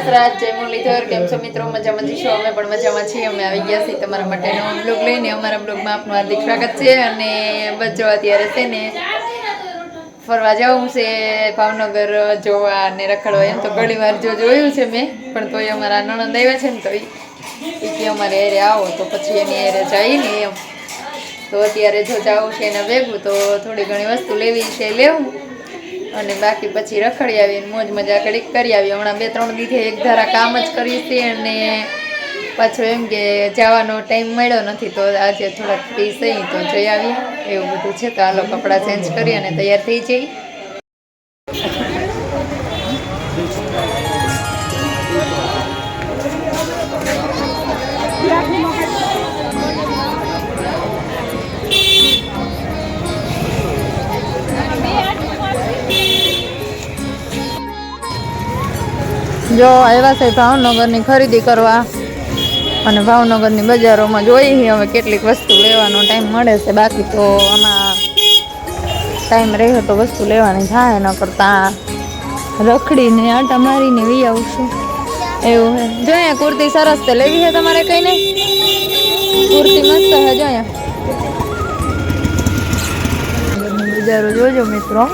દસરાજ જય મુરલીધર કેમ છો મિત્રો? મજામાં જઈશું અમે પણ મજામાં છીએ. અમે આવી ગયા છીએ તમારા માટેનો બ્લોગ લઈને. અમારા બ્લોગમાં આપનું હાર્દિક સ્વાગત છે. અને બસ જો અત્યારે છે ને, ફરવા જવું છે ભાવનગર, જોવા અને રખડવા એમ તો ઘણી વાર જો જોયું છે મેં. પણ તોય અમારા નણંદ આવ્યા છે ને તો એ કે અમારે એરે આવો તો પછી એની એરે જઈને એમ. તો અત્યારે જો જવું છે એના ભેગું, તો થોડી ઘણી વસ્તુ લેવી છે. લેવું. અને બાકી પછી રખડી આવી મોજ મજા કડીક કરી આવી. હમણાં બે, ત્રણ દીધે એક ધારા કામ જ કર્યું છે અને પાછું એમ કે જવાનો ટાઈમ મળ્યો નથી તો આજે થોડાક પીસ તો જઈ આવીએ. એવું બધું છે તો હાલો કપડાં ચેન્જ કરી અને તૈયાર થઈ જઈ જો આવ્યા છે ભાવનગરની ખરીદી કરવા અને ભાવનગરની બજારોમાં જોઈએ હવે કેટલીક વસ્તુ લેવાનો ટાઈમ મળે છે. બાકી તો આમાં ટાઈમ રહે તો વસ્તુ લેવાની થાય ન કરતા રખડીને આટા મારીને વી આવશું. એવું હે. જો કુર્તી સરસ છે. લેવી છે તમારે કઈ નહીં કુર્તી મસ્ત હે, જો અહીંયા. બજારો જોજો મિત્રો.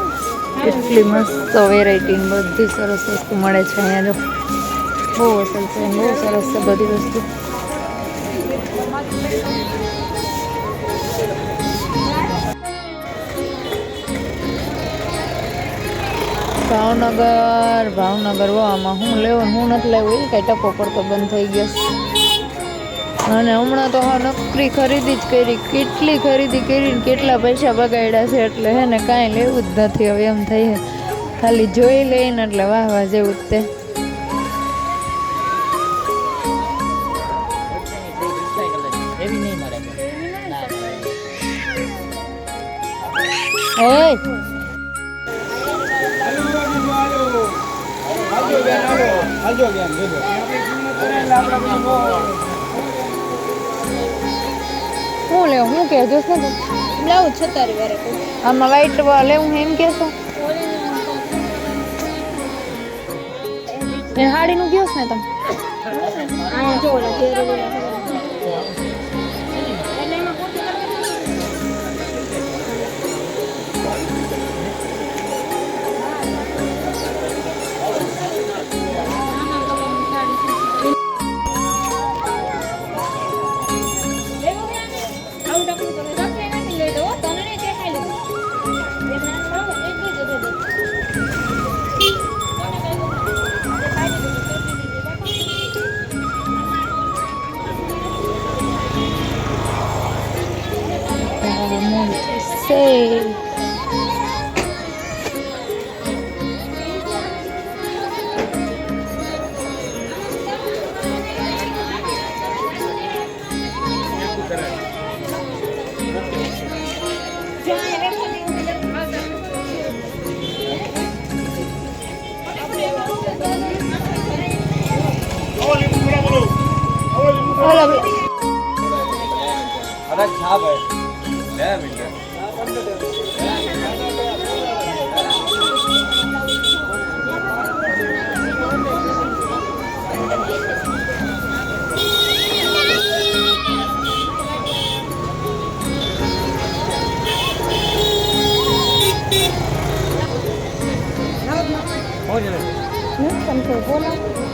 કેટલી મસ્ત વેરાયટી બધી સરસ વસ્તુ મળે છે અહીંયા જો. બહુ અસર છે, બહુ સરસ છે બધી વસ્તુ. ભાવનગર ભાવનગર આમાં હું લેવું હું નથી લેવું, એ કાંઈ ટપો પડતો બંધ થઈ ગયો. અને હમણાં તો હા નકરી ખરીદી જ કરી કેટલી ખરીદી કરીને કેટલા પૈસા બગાડ્યા છે એટલે હે ને કાંઈ લેવું જ નથી હવે એમ થઈ છે. ખાલી જોઈ લઈને એટલે વાહ વાહ જેવું જ તે. એ હું લેવું? હું કે જોશ ને તું? લાવું છતારી વારે આમાં વ્હાઈટ લેવું એમ કહેશો એ હાડીનું કયો ને તમે. Hãy subscribe cho kênh Ghiền Mì không bỏ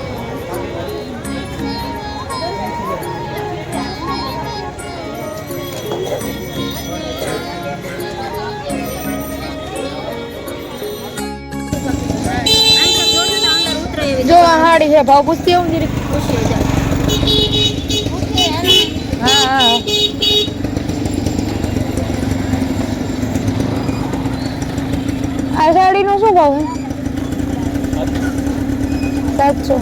જો આ હાડી છે, ભાવ પૂછતી આવું જરીક. હા હા. આ સાડીનો શું ભાવ? સાચો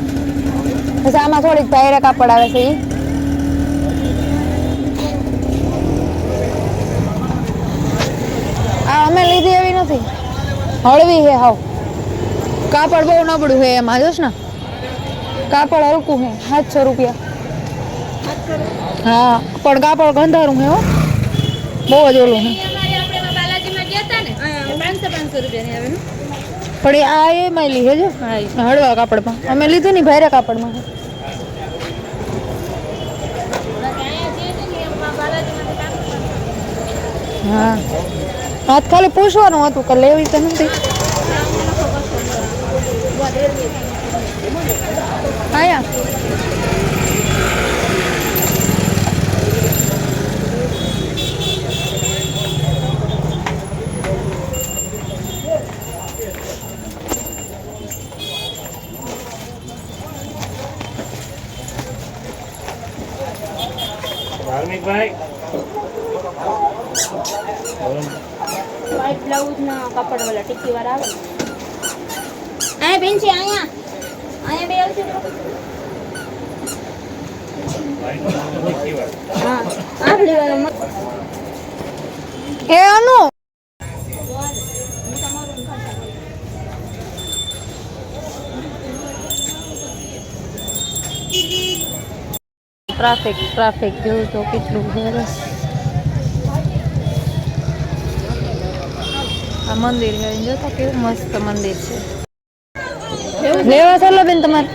પછી આમાં થોડીક ભાઈરે કાપડ આવે છે એ અમે લીધી એવી નથી. હળવી છે હાવ. કાપડ બહુ નબળું છે એમાં જોશ ને? કાપડ હલકું છે સાતસો રૂપિયા. હા પણ કાપડ ગંધારું છે હો. બહુ જ ઓલું છે પણ એ આ એમાં લીધે જો હળવા કાપડમાં. અમે લીધું ને ભારે કાપડમાં. હા. હાથ ખાલી પૂછવાનું હતું કે લેવી તો નથી આયા ધાર્મિકભાઈ વ્હાઈટ બ્લાઉઝ ના વાળા ટીકી આવે. અહીંયા બેન છે અહીંયા. અહીંયા બે આવશે હા આખડી વાળો એ અનુ! ટ્રાફિક ટ્રાફિક જોયું તો કેટલું સરસ. આ મંદિર છે. જો તો કેવું મસ્ત મંદિર છે. લેવા ચાલો બેન તમારે.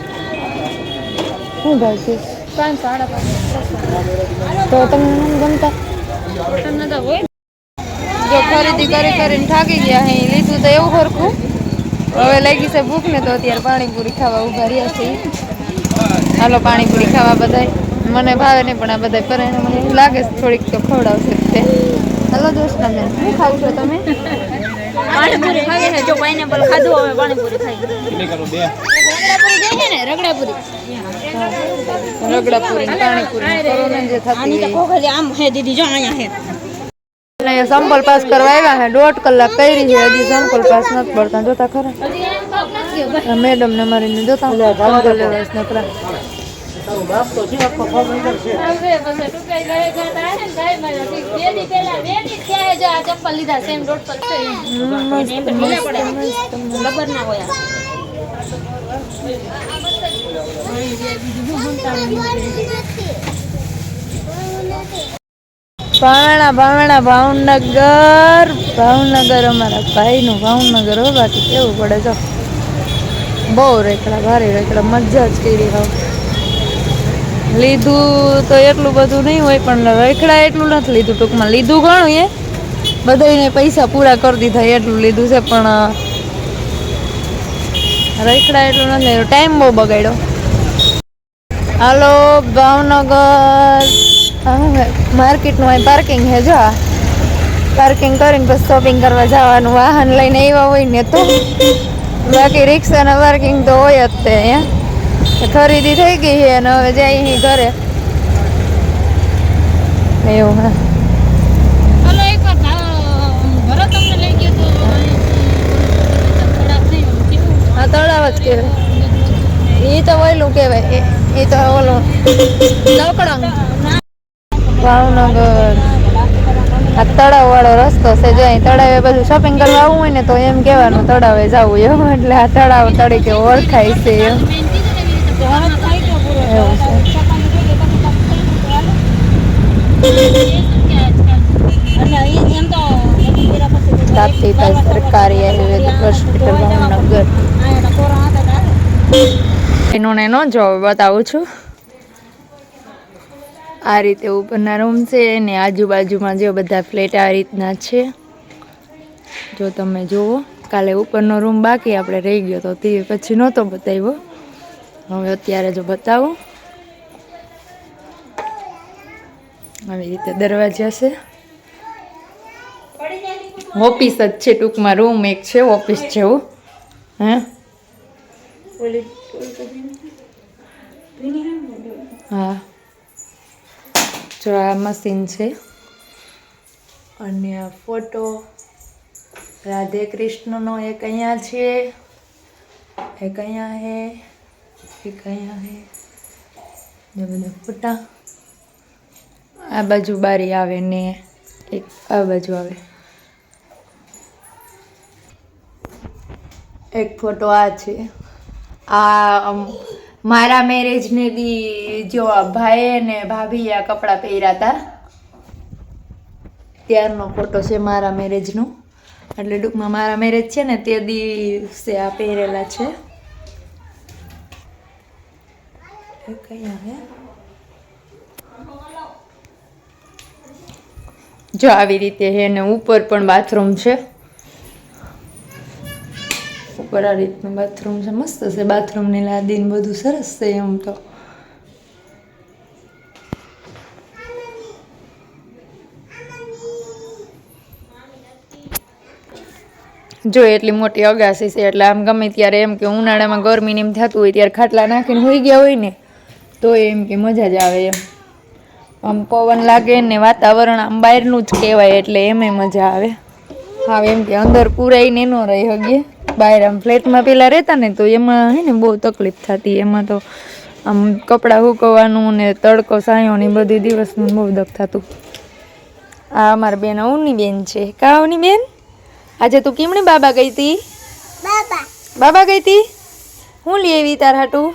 શું ભાવ છે. પાંચ સાડા પાંચ. તો તમને ગમતા? તમને તો હોય. જો ખરીદી કરી કરીને થાકી ગયા હે લીધું તો એવું સરખું. હવે લાગી છે ભૂખ ને તો અત્યારે પાણીપુરી ખાવા ઊભા રહ્યા છે હાલો પાણીપુરી ખાવા બધાય. મને ભાવે નહીં પણ આ બધાય કરે મને લાગે છે થોડીક તો ખવડાવશે હાલો દોસ્ત તમે શું ખાવ છો તમે? પાણીપુરી ખાવી છે. જો પાઇનેપલ ખાધું હવે પાણીપુરી ખાઈ કેટલી કરું બે રગડાપુરી જાય છે ને રગડાપુરી રગડાપુરી પાણીપુરી કરો ને જે થતી આની તો કોખલી આમ હે દીદી જો અહીંયા હે. અહીંયા સંપલ પાસ કરવા આવ્યા હે દોઢ કલાક કરી છે હજી સંપલ પાસ નથી પડતા. જોતા ખરા? મેડમ ને મારીને જોતા. સંપલ આ મેડમ ને મારીને જોતા સંપલ લેવાસ નકરા હવે પછી ટૂંકાઈ ગયે જતા હે ને ગાય મારા ઠીક બે દી પહેલા બે દી થયા જો આ ચપ્પલ લીધા સેમ રોડ પર છે. એમ ઢીલા પડે. લબર ના હોય ભાવણા ભાવણા ભાવનગર. ભાવનગર અમારા ભાઈનું ભાવનગર હો બાકી કેવું પડે જો. બહુ રેકડા ભારે રેકડા મજા જ કરી હાવ લીધું તો એટલું બધું નહીં હોય, પણ રખડા એટલું નથી લીધું ટૂંકમાં. લીધું ઘણું એ. બધાને પૈસા પૂરા કરી દીધા એટલું લીધું છે, પણ રખડા એટલું નથી ટાઈમ બહુ બગાડ્યો. હાલો, ભાવનગર. માર્કેટનું અહીં પાર્કિંગ છે, જો પાર્કિંગ કરીને પછી શોપિંગ કરવા જવાનું. વાહન લઈને આવ્યા હોય ને તો. બાકી રિક્ષાના પાર્કિંગ તો હોય જ તે અહીંયા ખરીદી થઈ ગઈ છે અને હવે જાય અહીં ઘરે. એવું હા. તળાવ જ કહેવાય. એ તો ઓલું કહેવાય એ- તો ઓલું ભાવનગર. આ તળાવ વાળો રસ્તો છે જો અહીં તળાવે બધું શોપિંગ કરવા આવવું હોય ને તો એમ કહેવાનું તળાવે જવું એવું એટલે આ તળાવ તરીકે ઓળખાય છે એમ મેન કીધું ને એવી રીતે ભરત થાય તો પૂરો એવું છે. સરકારી આયુર્વેદિક હોસ્પિટલ ભાવનગર. એનું ને ન જો બતાવું છું. આ રીતે ઉપરના રૂમ છે ને આજુબાજુમાં જે બધા ફ્લેટ આ રીતના છે. જો તમે જુઓ કાલે ઉપરનો રૂમ બાકી આપણે રહી ગયો તો તે પછી નહોતો બતાવ્યો. હવે અત્યારે જો બતાવું. આવી રીતે દરવાજા છે. ઓફિસ જ છે, ટૂંકમાં રૂમ એક છે, ઓફિસ જેવું. હે? હા. જો આ મશીન છે. અને આ ફોટો રાધે કૃષ્ણનો એક અહીંયા છે, એક અહીંયા હે, એક અહીંયા હે. બધા ફોટા. આ બાજુ બારી આવે ને એક આ બાજુ આવે. એક ફોટો આ છે. આ મારા મેરેજને દી જો આ ભાઈ ને ભાભી આ કપડાં પહેર્યા હતા ત્યારનો ફોટો છે મારા મેરેજનો એટલે ટૂંકમાં મારા મેરેજ છે ને તે દિવસે આ પહેરેલા છે. કઈ આવે? જો આવી રીતે છે ને ઉપર પણ બાથરૂમ છે. ઉપર આ રીતનું બાથરૂમ છે. મસ્ત છે બાથરૂમની લાદીને બધું સરસ છે એમ તો. જો એટલી મોટી અગાસી છે એટલે આમ ગમે ત્યારે એમ કે ઉનાળામાં ગરમીને એમ થતું હોય ત્યારે ખાટલા નાખીને હોઈ ગયા હોય ને, તો એમ કે મજા જ આવે એમ. આમ પવન લાગે ને વાતાવરણ આમ બહારનું જ કહેવાય એટલે એમે મજા આવે. હા એમ કે અંદર પૂરાઈને ન રહી હગીએ. બહાર આમ ફ્લેટમાં પેલા રહેતા ને તો એમાં હે ને બહુ તકલીફ થતી. એમાં તો આમ કપડાં હુકવવાનું ને તડકો સાયો ને બધી દિવસનું બહુ દખ થતું. આ અમારી બેન અવની બેન છે. કાવની બેન? આજે તું કેમણે બાબા ગઈ હતી બાબા. બાબા ગઈ હતી હું લઈ આવી તાર હાટું?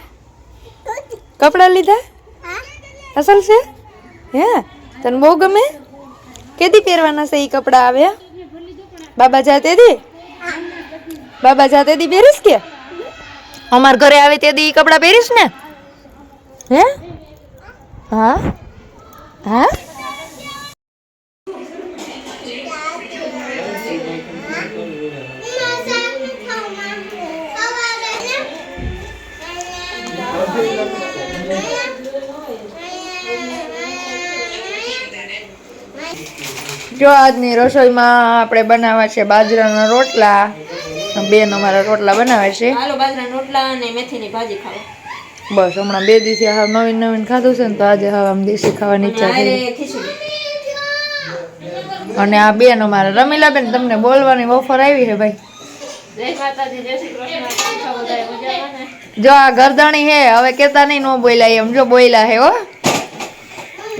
કપડાં લીધા? અસલ છે? હે? તને બહુ ગમે? કેદી પહેરવાના છે એ કપડાં આવ્યા બાબા જાતે દી બાબા જાતે દી પહેરીશ કે? અમાર ઘરે આવે તે દી કપડાં પહેરીશ ને? હે? હા? હા? જો આજની રસોઈમાં આપણે બનાવવા છે બાજરાના રોટલા. બેન અમારા રોટલા બનાવે છે. હાલો બાજરા રોટલા અને મેથીની ભાજી ખાવા બસ હમણાં બે દિવસે હા નવીન નવીન ખાધું છે ને તો આજે હવે આમ દેશી ખાવાની ઈચ્છા થઈ. અને આ બેન અમારા રમીલા બેન તમને બોલવાની ઓફર આવી છે ભાઈ? જો આ ગરદાણી હે હવે કેતા નહીં નો બોલ્યા એમ. જો બોલ્યા હે હો.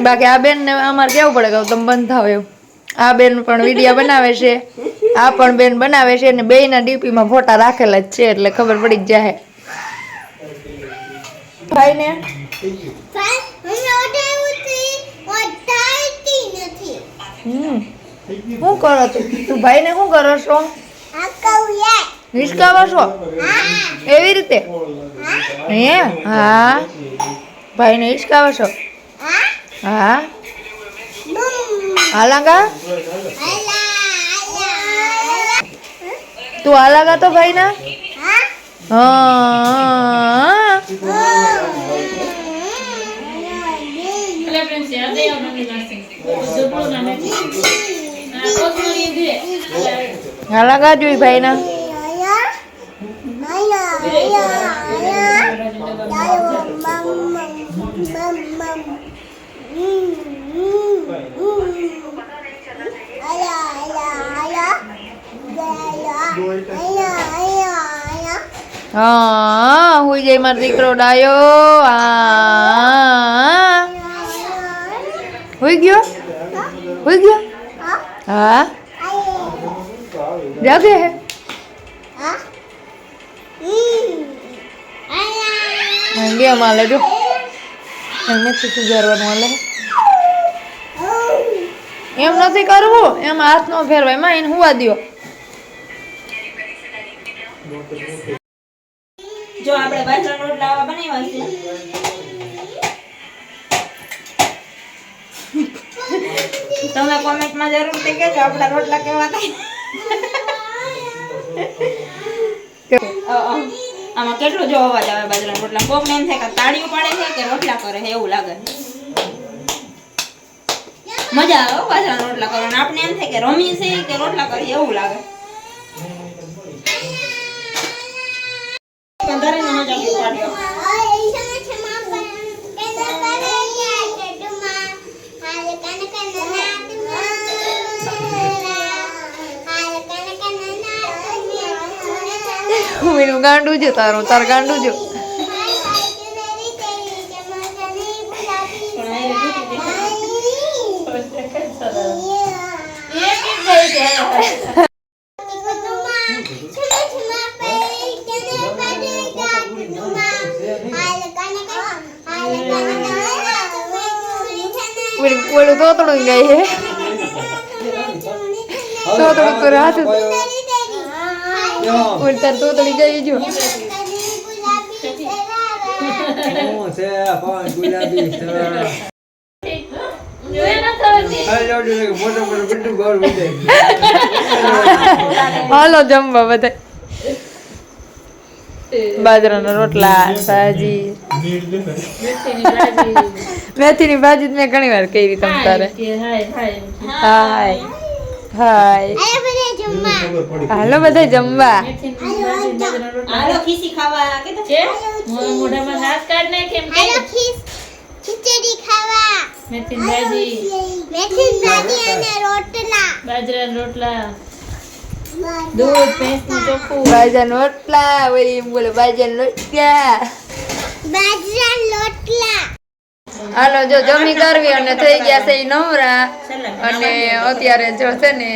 બાકી આ બેન ને અમારે કેવું પડે કે તમે બંધ થાવ એમ. આ બેન પણ વીડિયો બનાવે છે. આ પણ બેન બનાવે છે અને બેયના ડીપીમાં ફોટા રાખેલા જ છે એટલે ખબર પડી જ જાય ભાઈ ને શું કરો તું ભાઈ ને શું કરો છો? હિસકાવો છો? એવી રીતે? હે? હા. ભાઈને હિસકાવો છો? હા? હાલાગા તું હાલાગા તો ભાઈ ના હા એટલે ફ્રેન્ડ્સ યાદ આવી મમ્મી નાસ્તે જબરો ના મેથી આ કોથમરી દે હાલાગા જોઈ ભાઈ ના હા, હુઈ જાય મારો દીકરો ડાયો. હુઈ ગયો? હુઈ ગયો? હા. જાગે હે. બે માલે જો નથી સુધારવાનું હાલે? એમ નથી કરવું, એમ હાથ નો ફેરવાય. એમાં એને હુવા દો જો આપણે બાજરા રોટલા બનાવ્યા છે. તમે કોમેન્ટમાં જરૂરથી કહેજો આપણા રોટલા કેવા થાય. આમાં કેટલો જો અવાજ આવે બાજરાના રોટલા. કોકને એમ થાય કે તાળીઓ પાડે છે કે રોટલા કરે છે, એવું લાગે મજા આવે પાછા રોટલા કરવાનું. આપણે એમ થાય કે રમી છે કે રોટલા કરીએ એવું લાગે. ગાંડું જો તારું તાર ગાંડું છે ઓલું ઓલું તોતડું ગઈ હે તોતડી પર હાથ ગઈ જો હું છે પણ ગુલાબી મોટો બિટ્ટુ ગોળ બધાય. હાલો જમવા બધા બાજરાના રોટલા ભાજી મેથીની ભાજી. મેં ઘણી વાર કરી તમ તારે હા હાય, હાય. હાય હાય હાલો બધા જમવા. મેથીની બાજરાના રોટલા. હાલો ખીસી ખાવા કે છે? મોં- મોઢામાં હાથ કાઢ નાખ એમ કે. ખીચડી ખાવા. મેથીની ભાજી મેથી ભાજી અને રોટલા. બાજરાના રોટલા. દૂધ ભેંસનું ચોખ્ખું. બાજરાના રોટલા વળી બોલે બાજરાના રોટલા. બાજરા લોટલા હાલો જો જમી કરવી અને થઈ ગયા છે નવરા. અને અત્યારે જો છે ને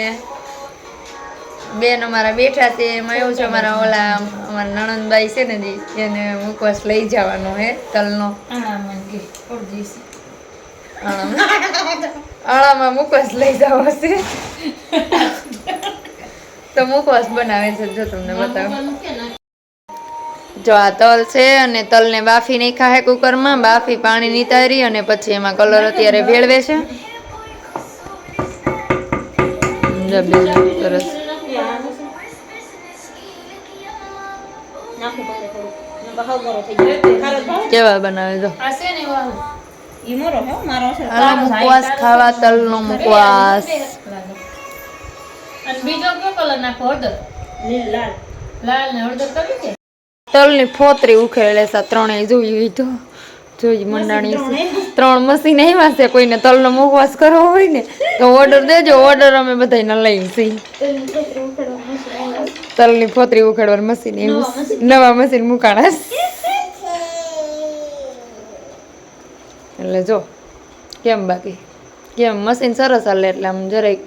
બેન અમારા બેઠા છે એમાં એવું છે અમારા ઓલા અમારા નણંદભાઈ છે ને જી એને મુખવાસ લઈ જવાનો હે તલનો. અળામાં મુકવાસ લઈ જાવ છે. તો મુકવાસ બનાવે છે જો તમને બતાવું. જો આ તલ છે અને તલને બાફી નાખ્યા છે કુકરમાં બાફી પાણી નિતારી અને પછી એમાં કલર અત્યારે ભેળવે છે. સરસ. કેવા બનાવે જો? આ છે ને વાહ. ઈ મોરો હે હો, મારો છે હાલો મુખવાસ ખાવા તલનો મુખવાસ અને બીજો કયો કલર નાખો? હળદર? લીલ લાલ. લાલ ને હળદર કરી કે તલની ફોતરી ઉખેડે છે ત્રણેય જોઈ તો જોઈ મંડાણી ત્રણ મશીન આવ્યા છે કોઈને તલનો મુખવાસ કરવો હોય ને તો ઓર્ડર દેજો ઓર્ડર અમે બધાને લઈ છીએ તલની ફોતરી ઉખેડવાનું મશીન એવું નવા મશીન. મુકાણા એટલે જો કેમ બાકી? કેમ? મશીન સરસ હાલે એટલે આમ જરાક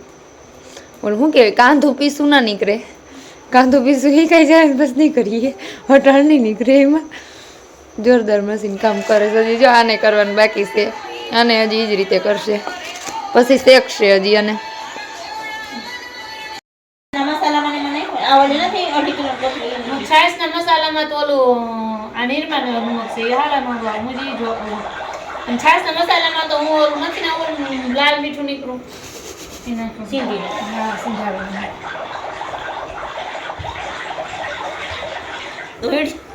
ઓલું શું કહેવાય? કાંધું પીસું ના નીકળે. કાંધું પીસું એ કઈ જાય બસ નહીં કરીએ હટાણ નહીં નીકળે એમાં. જોરદાર મશીન કામ કરે છે. હજી જો આને કરવાનું બાકી છે. આને હજી એ જ રીતે કરશે. પછી શેકશે હજી અને ના મસાલા મને મને આ ઓલી નથી અઢી કિલો કોથળી છાશ ના મસાલામાં તો ઓલું આ નિર્માણ છે એ હાલા નો ભાવ હું જો અને છાશ ના મસાલામાં તો હું ઓલું નથી ને ઓલું લાલ મીઠું નીકળું. સિંધી હા સિંધાડું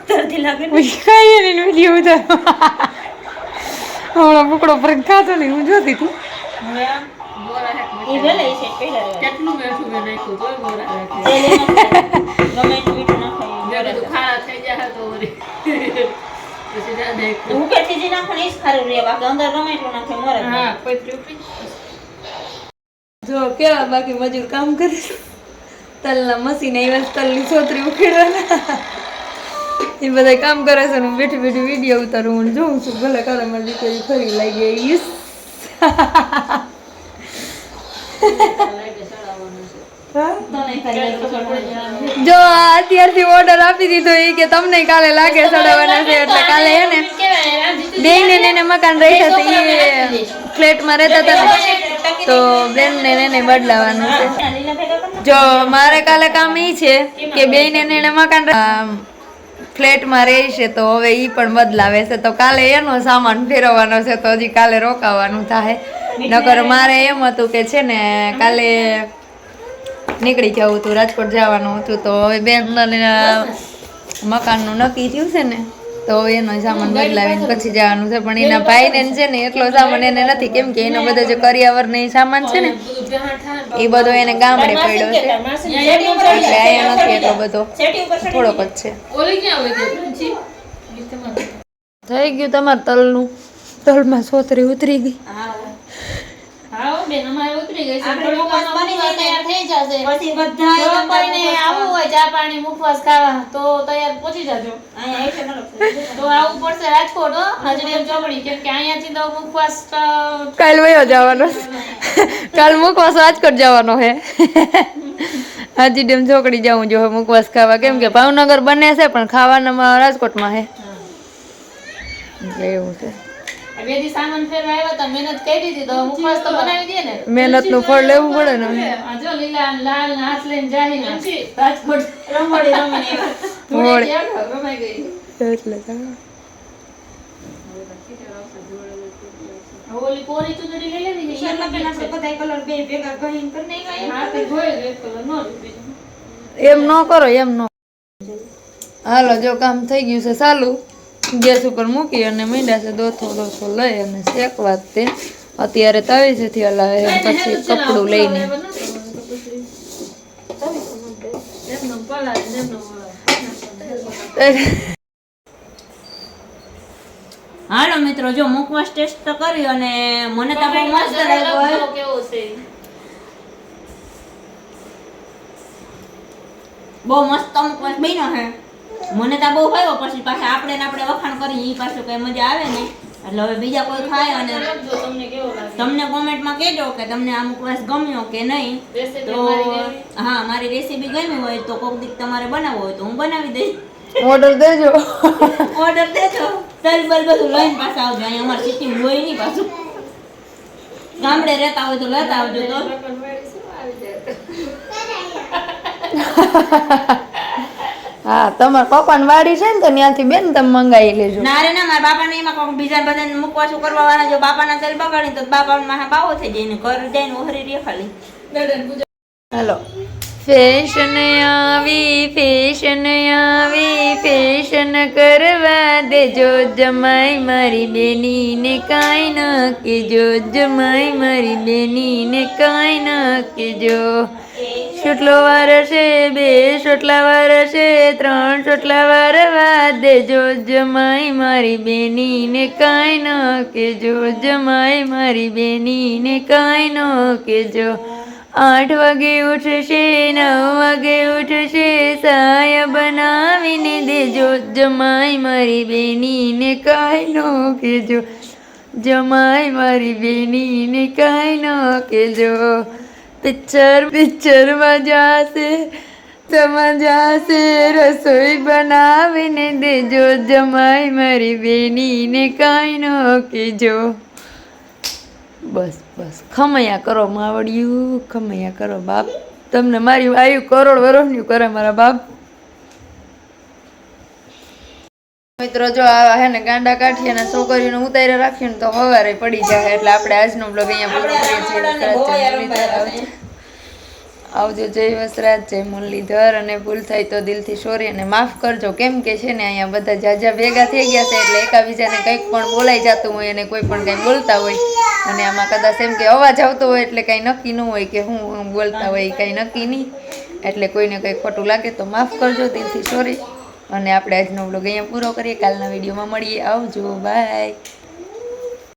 તરતી લાગે ને. ખાઈએ વીડિયો ઉતાર. હમણાં બુકડો પર ખાતો નહીં હું જોતી હતી. કેટલું જો ખારા બાકી અંદર નાખે મોરે હા કોઈ કેવા બાકી મજૂર કામ કરે તલના મશીન આવ્યા તલની છોતરી ઉખેડવાના. એ બધા કામ કરે છે હું બેઠી બેઠી વીડિયો ઉતારું હું જોઉં છું, ભલે કાલે મારી દીકરી ફરી લાગી, ઈસ. જો અત્યારથી ઓર્ડર આપી દીધો એ કે તમને કાલે લાગે ચડાવવાના છે, એટલે કાલે હે ને બેન એને મકાન રહી હતી એ ફ્લેટમાં રહેતા હતા તો બેન ને એને બદલાવાનું છે. જો, મારે કાલે કામ એ છે કે બેન એને મકાન ફ્લેટમાં રહેશે તો હવે એ પણ બદલાવે છે. તો કાલે એનો સામાન ફેરવવાનો છે તો હજી કાલે રોકાવાનું થાય. નકર મારે એમ હતું કે છે ને કાલે નીકળી જવું હતું રાજકોટ જવાનું હતું તો હવે બેન મકાનનું નક્કી થયું છે ને. તો એનો સામાન બદલાવીને પછી જવાનું છે પણ એના ભાઈને છે ને એટલો સામાન એને નથી કેમ કે એનો બધો જે કરિયાવર ને સામાન છે ને એ બધો એને ગામડે પડ્યો છે. એટલે અહીંયા નથી એટલો બધો. થોડોક જ છે. થઈ ગયું તમારે તલનું. તલમાં સોતરી ઉતરી ગઈ. હા હા બેન અમારે ઉતરી ગઈ છે. આપણે થોડુંક મુખવાસ આમાં બની મુખવાસ જાય ને. તૈયાર થઈ જશે. પછી બધા કોઈને આવવું હોય ચા પાણી મુખવાસ ખાવા તો તૈયાર પહોંચી જાજો. અહીંયા એટલે મતલબ તો આવવું પડશે રાજકોટ હો. ચોકડી કેમ કે અહીંયાથી તો મુખવાસ કાલ વયો જવાનો કાલ મુખવાસ રાજકોટ જવાનો હે હાજી ડેમ ચોકડી જવું જો મુખવાસ ખાવા. કેમ કે ભાવનગર બને છે પણ ખાવાનામાં રાજકોટમાં હે. એવું છે. મહેનત કરી દીધી તો મુખવાસ તો બનાવી દે ને. ફળ લેવું પડે ને. એટલે ચાલો. ઓલી કોરી ચૂંદડી લઈ લેવી છે શેરલા પેન આપણે બધાય colour બે ભેગા ઘસીને કરી નાખ્યા. હા તે જોઈ લે કલર નો એમ ન કરો એમ નો. હાલો જો કામ થઈ ગયું છે ચાલુ. ગેસ ઉપર મૂકી અને મીંડા છે દોથો દોથો લઈ અને શેકવા તે અત્યારે તવી છે. હલાવે પછી કપડું લઈને. હાલો મિત્રો જો મુખવાસ ટેસ્ટ તો કર્યો અને મને તો બહુ મસ્ત લાગ્યો. કેવો છે? બહુ મસ્ત મુખવાસ બન્યો હે. મને તો બહુ ભાવ્યો પછી પાછા આપણે ને આપણે વખાણ કરી એ પાછું કઈ મજા આવે ને. એટલે હવે બીજા કોઈ ખાય અને તમને કેવો લાગે તમને કોમેન્ટમાં કહેજો કે તમને અમુક વાસ ગમ્યો કે નહીં. તો હા મારી રેસીપી ગમી હોય તો કોક દીક તમારે બનાવવો હોય તો હું બનાવી દઈશ. ઓર્ડર દેજો. ઓર્ડર દેજો. તલ બલ બધું લઈને પાછા આવજો. અહીંયા અમારે સિટી હોય નહીં પાછું. ગામડે રહેતા હોય તો લેતા આવજો તો. હા તમારા પપ્પાની વાડી છે ને તો ત્યાંથી બેન તમે મંગાવી લેજો. ના રે ના મારા બાપાને એમાં કોક બીજા બધાને શું કરવા વાળા જો બાપાના તેલ બગાડી તો બાપા માહા બાવો થઈ જાય ને ઘર જઈને ઓહરી રે ખાલી. હાલો. ફેશન આવી ફેશન આવી, ફેશન કરવા દેજો જમાઈ મારી બેનીને કાંઈ ન કેજો જમાઈ મારી બેનીને કાંઈ ન કેજો વાર છે બે છોટલા વાર છે ત્રણ છોટલા વારવા દેજો. જમાઈ મારી બેનીને કાંઈ ન કેજો જમાઈ મારી બેનીને કાંઈ ન કીજો આઠ વાગે ઉઠશે, નવ વાગે ઉઠશે, સાય બનાવીને દેજો. જમાઈ મારી બેનીને કાંઈ નો કહેજો. જમાઈ મારી બેનીને કાંઈ ન કેજો પિક્ચર, પિક્ચરમાં જાશે, તેમાં રસોઈ બનાવીને દેજો. જમાઈ મારી બેનીને કાંઈ ન કહેજો. બસ. બસ ખમૈયા કરો માવડિયું ખમૈયા કરો બાપ. તમને મારી આયુ કરોડ વર્ષનું કરે મારા બાપ. મિત્રો જો આ હે ને ગાંડા કાઢી અને છોકરીઓને ઉતારી રાખ્યું ને તો હવારે પડી જાય એટલે આપણે આજનો બ્લોગ અહીંયા પૂરો કરીએ છીએ. આવજો. જય વસરાજ, જય મુરલીધર, અને ભૂલ થાય તો દિલથી સોરી અને માફ કરજો. કેમ કે છે ને, અહીંયા બધા જાજા ભેગા થઈ ગયા છે, એટલે એકાબીજાને કંઈક પણ બોલાઈ જતું હોય અને કોઈ પણ કંઈ બોલતા હોય. અને આમાં કદાચ એમ કે અવાજ આવતો હોય એટલે કંઈ નક્કી ન હોય કે હું બોલતા હોય કંઈ નક્કી નહીં. એટલે કોઈને કંઈ ખોટું લાગે તો માફ કરજો, દિલથી સોરી. અને આપણે આજનો બ્લોગ અહીંયા પૂરો કરીએ. કાલના વિડીયોમાં મળીએ. આવજો, બાય.